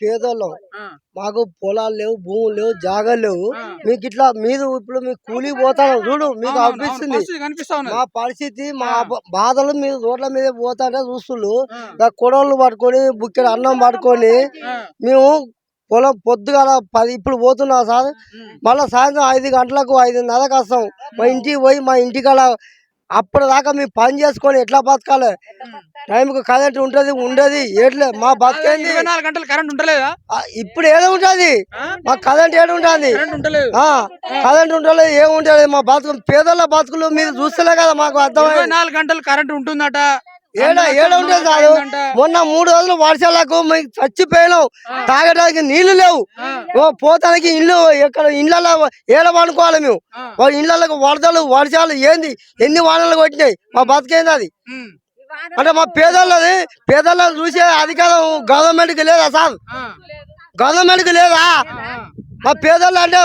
పేదోళ్ళం. మాకు పొలాలు లేవు భూములు లేవు జాగాలు లేవు. మీకు ఇట్లా మీరు ఇప్పుడు మీకు కూలి పోతాను చూడు మీకు అనిపిస్తుంది. మా పరిస్థితి మా బాధలు మీరు రోడ్ల మీద పోతాంటే చూస్తుళ్ళు. కొడవళ్ళు పట్టుకొని బుక్కెడు అన్నం పట్టుకొని మేము పొలం పొద్దుగాల పది ఇప్పుడు పోతున్నాం సార్. మళ్ళీ సాయంత్రం ఐదు గంటలకు ఐదున్నరకు వస్తాం. మా ఇంటికి పోయి మా ఇంటికాడ అప్పటిదాకా మేము పని చేసుకొని ఎట్లా బతకాలి. టైంకి కరెంట్ ఉంటది ఉండదు ఏట్లే మా బతికేంది? గంటలు కరెంట్ ఉంటలేదా ఆ, ఇప్పుడు ఏదో ఉంటది? మా కరెంట్ ఏడు ఉంటుంది. కరెంట్ ఉంటలేదు ఏముంటది మా బతుకు పేదల బతుకులు మీరు చూస్తలే కదా మాకు అర్థమైంది నాలుగు గంటలు కరెంట్ ఉంటుందట. ఏడ ఏడ కాదు. అయిందంట. మొన్న మూడు రోజులు వర్షాలకు మేము చచ్చిపోయినాం. తాగడానికి నీళ్ళు లేవు. ఓ పోతానికి ఇల్లు ఎక్కడ ఇళ్ళలో ఏడ పండుకోవాలి మేము? ఇళ్ళకు వరదలు వర్షాలు ఏంది? ఎన్ని వానలు కొట్టినాయి? మా బతికేంది అది? అంటే మా పేదోళ్ళది పేదోళ్ళని చూసే అధికారం గవర్నమెంట్కి లేదా సార్? గవర్నమెంట్కి లేదా? మా పేదోళ్ళు అంటే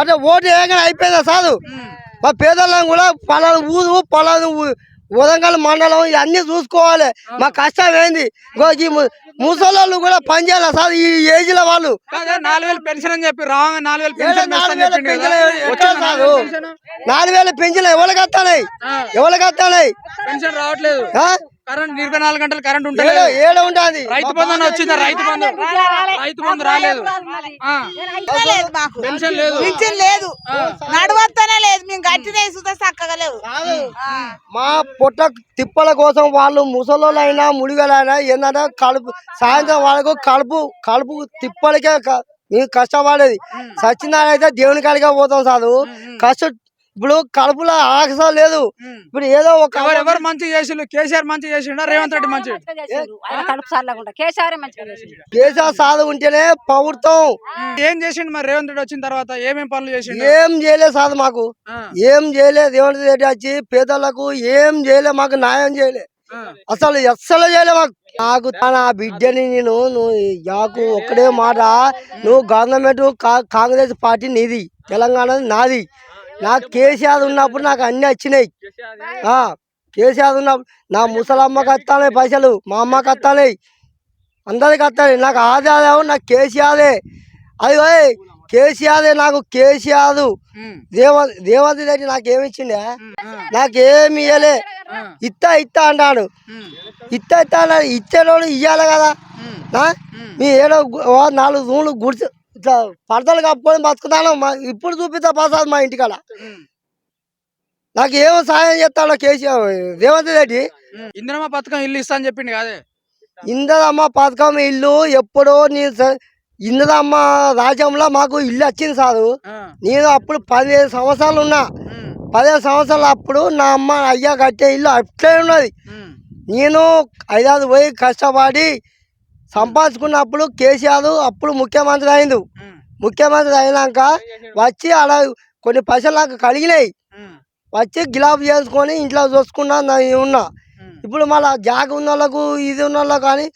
అంటే ఓటు వేయగానే అయిపోయిందా సార్? మా పేదోళ్ళని కూడా పలాను ఊరు పలాను వరంగల్ మండలం ఇవన్నీ చూసుకోవాలి. మా కష్టం ఏంది? ఈ ముసలోళ్ళు కూడా పని చేయాలి సార్? ఈ ఏజ్లో వాళ్ళు నాలుగు వేలు పెన్షన్ అని చెప్పి రాంగ్ నాలుగు వేలు పెన్షన్ నాలుగు వేల. పెన్షన్ ఎవరికి వస్తాయి ఎవరికి వస్తాయి పెన్షన్ రావట్లేదు. కరెంట్ ఇరవై నాలుగు గంటలు కరెంట్ ఏడ ఉంటుంది రైతు బంధు వచ్చిందా? రైతు బంధు? రైతు బంధు రాలేదు. ఆ, లేదు. పెన్షన్ లేదు. లేదు. మేము గట్టినే చక్కగా లేవు. మా పొట్ట తిప్పల కోసం వాళ్ళు ముసలోళ్ళైనా ముడిగలైనా ఏంటంటే కలుపు సాయంత్రం వాళ్ళకు కలుపు కలుపు తిప్పలకే మేము కష్టపడేది. సత్యనారాయణ అయితే దేవుని కాడికే పోతాం సారు కష్ట ఇప్పుడు కలుపులో ఆకస లేదు. ఇప్పుడు ఏదో ఒక ఎవరు మంచి చేసిండు కేసీఆర్ మంచి చేసిండా? రేవంత్ రెడ్డి మంచి కేసీఆర్ సాధు ఉంటేనే ప్రభుత్వం. ఏం చేసిండు మరి రేవంత్ రెడ్డి వచ్చిన తర్వాత? ఏమేం పనులు చేసిండు? ఏం చేయలేదు సార్ మాకు. ఏం చేయలేదు దేవుని రెడ్డి వచ్చి పేదలకు ఏం చేయలే మాకు న్యాయం చేయలే. ఆ, అసలు అస్సలు చేయలే మాకు. నాకు నా బిడ్డని నేను నువ్వు నాకు ఒక్కడే మాట. నువ్వు గవర్నమెంట్ కా- కాంగ్రెస్ పార్టీ నీది. తెలంగాణ నాది. నాకు కేసీఆర్ ఉన్నప్పుడు నాకు అన్ని వచ్చినాయి. కేసీఆర్ ఉన్నప్పుడు నా ముసలమ్మకి వస్తాయి పైసలు మా అమ్మకి వస్తాయి అందరికి వస్తాయి నాకు ఆదాయం నాకు కేసీఆరే. అది కేసీఆరే నాకు కేసీఆర్. దేవంతి రెడ్డి నాకు ఏమి ఇచ్చిండే నాకేమి ఇయ్యలే. ఇత్తా ఇత్తా అంటాడు. ఇత్తా ఇత్తా అన్నాడు. ఇచ్చేటోడు ఇయ్యాలి కదా. మీ ఏడో నాలుగు రూములు గుడిచి ఇట్లా పడతలు కప్పుకొని బతుకుతాను. ఇప్పుడు చూపిస్తా పాసాదు మా ఇంటికాడ. నాకు ఏమో సాయం చేస్తాడో కేసీఆర్ రేవంత్ రెడ్డి. ఇందిరమ్మ పథకం ఇల్లు ఇస్తా అని చెప్పిండు కాదే? ఇందదమ్మ పథకం ఇల్లు ఎప్పుడో నీ ఇందదమ్మ రాజ్యంలో మాకు ఇల్లు వచ్చింది సారు. నేను అప్పుడు పదిహేను సంవత్సరాలు ఉన్నా. పదిహేను సంవత్సరాలు అప్పుడు నా అమ్మ అయ్యా కట్టే ఇల్లు అట్లే ఉన్నది. నేను ఐదారు పోయి కష్టపడి సంపాదించుకున్నప్పుడు కేసీఆర్ అప్పుడు ముఖ్యమంత్రి ఉమ్, ముఖ్యమంత్రి అయినాక వచ్చి అలా కొన్ని పైసలు నాకు కలిగినాయి వచ్చి గిలాబ్ చేసుకొని ఇంట్లో చూసుకున్నా నేను ఉన్నా. ఇప్పుడు మళ్ళా జాగ ఉన్న వాళ్ళకు ఇది ఉన్న వాళ్ళకు కానీ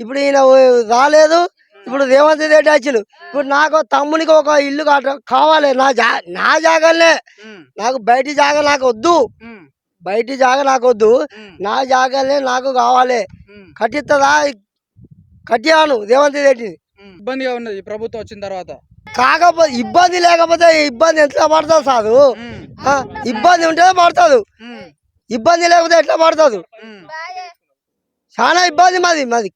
ఇప్పుడు ఈయన రాలేదు. ఇప్పుడు రేవంత్ రెడ్డి వచ్చిండు. ఇప్పుడు నాకు తమ్మునికి ఒక ఇల్లు కావాలి. నా జా నా జాగాలనే. నాకు బయటి జాగా నాకు వద్దు. బయటి జాగా నాకు వద్దు. నా జాగాలే నాకు కావాలి. కట్టిస్తుందా కట్టాను రేవంత్ రెడ్డి. ఇబ్బందిగా ఉన్నది ప్రభుత్వం వచ్చిన తర్వాత. కాకపోతే ఇబ్బంది లేకపోతే ఇబ్బంది ఎట్లా పడుతుంది ఆ, ఇబ్బంది ఉంటే పడుతుంది ఇబ్బంది లేకపోతే ఎట్లా పడుతుంది. చాలా ఇబ్బంది మాది మాది